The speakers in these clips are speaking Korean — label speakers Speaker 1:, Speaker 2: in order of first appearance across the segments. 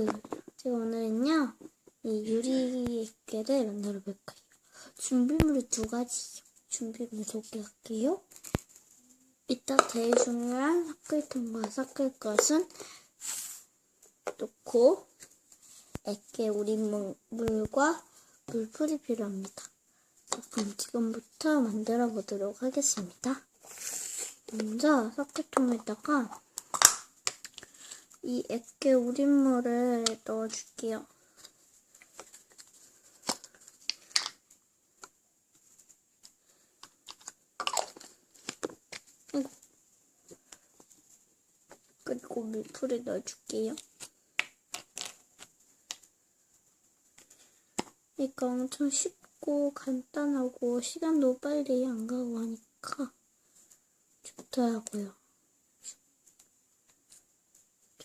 Speaker 1: 이거. 제가 오늘은요, 이 유리 액계를 만들어 볼 거예요. 준비물이 두 가지요. 준비물 소개할게요. 이따 제일 중요한 섞을 통과 섞을 것은 놓고, 액계 우린 물과 물풀이 필요합니다. 자, 그럼 지금부터 만들어 보도록 하겠습니다. 먼저 섞을통에다가 이 액계 우린물을 넣어줄게요. 그리고 물풀을 넣어줄게요. 이거 엄청 쉽고 간단하고 시간도 빨리 안 가고 하니까 좋더라고요.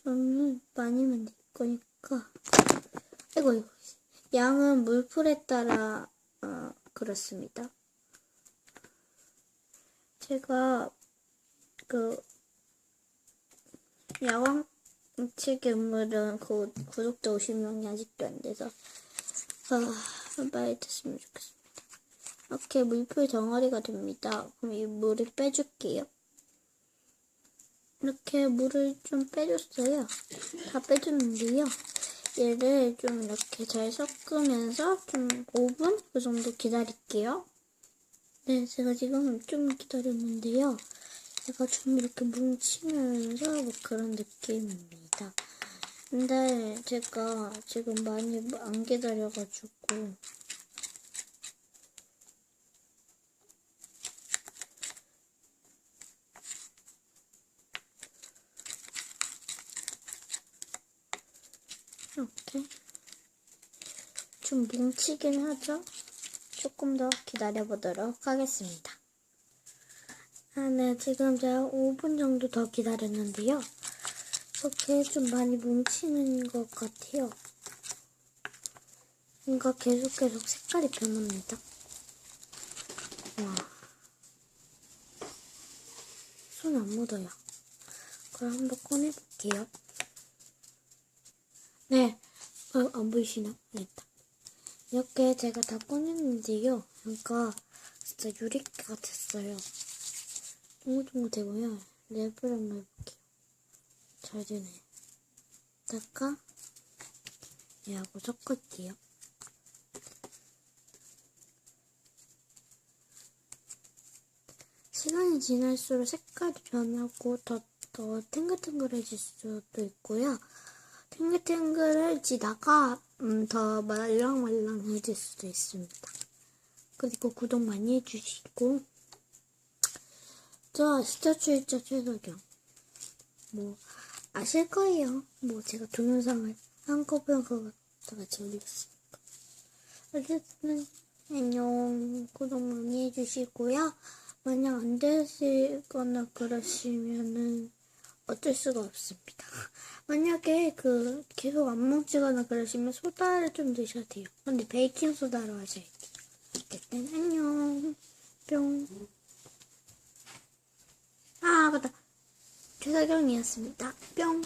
Speaker 1: 저는 많이 만들 거니까. 아이고, 이거. 양은 물풀에 따라, 어, 그렇습니다. 제가, 그, 야광치기 음물은 그 구독자 50명이 아직도 안 돼서, 아, 빨리 됐으면 좋겠습니다. 이렇게 물풀 덩어리가 됩니다. 그럼 이 물을 빼줄게요. 이렇게 물을 좀 빼줬어요. 다 빼줬는데요. 얘를 좀 이렇게 잘 섞으면서 좀 5분 그 정도 기다릴게요. 네, 제가 지금 좀 기다렸는데요. 얘가 좀 이렇게 뭉치면서 뭐 그런 느낌입니다. 근데 제가 지금 많이 안 기다려가지고 이렇게 좀 뭉치긴 하죠? 조금 더 기다려보도록 하겠습니다. 아, 네, 지금 제가 5분 정도 더 기다렸는데요. 이렇게 좀 많이 뭉치는 것 같아요. 뭔가 계속 계속 색깔이 변합니다. 와. 손 안 묻어요. 그럼 한번 꺼내볼게요. 네, 어, 안 보이시나? 됐다. 이렇게 제가 다 꺼냈는데요. 그러니까 진짜 유리 같았어요. 동글동글 되고요. 랩을 한번 해볼게요. 잘 되네. 다가 얘하고 섞을게요. 시간이 지날수록 색깔이 변하고 더, 더 탱글탱글해질 수도 있고요. 탱글탱글해지다가 음, 더 말랑말랑해질 수도 있습니다. 그리고 구독 많이 해주시고 저? 출자 최석영 뭐 아실 거예요. 뭐 제가 동영상을 한꺼번에 다 같이 올리겠습니까? 어쨌든 안녕 구독 많이 해주시고요. 만약 안 되시거나 그러시면은 어쩔 수가 없습니다. 만약에 그 계속 안 뭉치거나 그러시면 소다를 좀 넣으셔도 돼요. 근데 베이킹 소다로 하셔야 돼요. 어쨌든 안녕 뿅. 아 맞다. 최사경이었습니다. 뿅.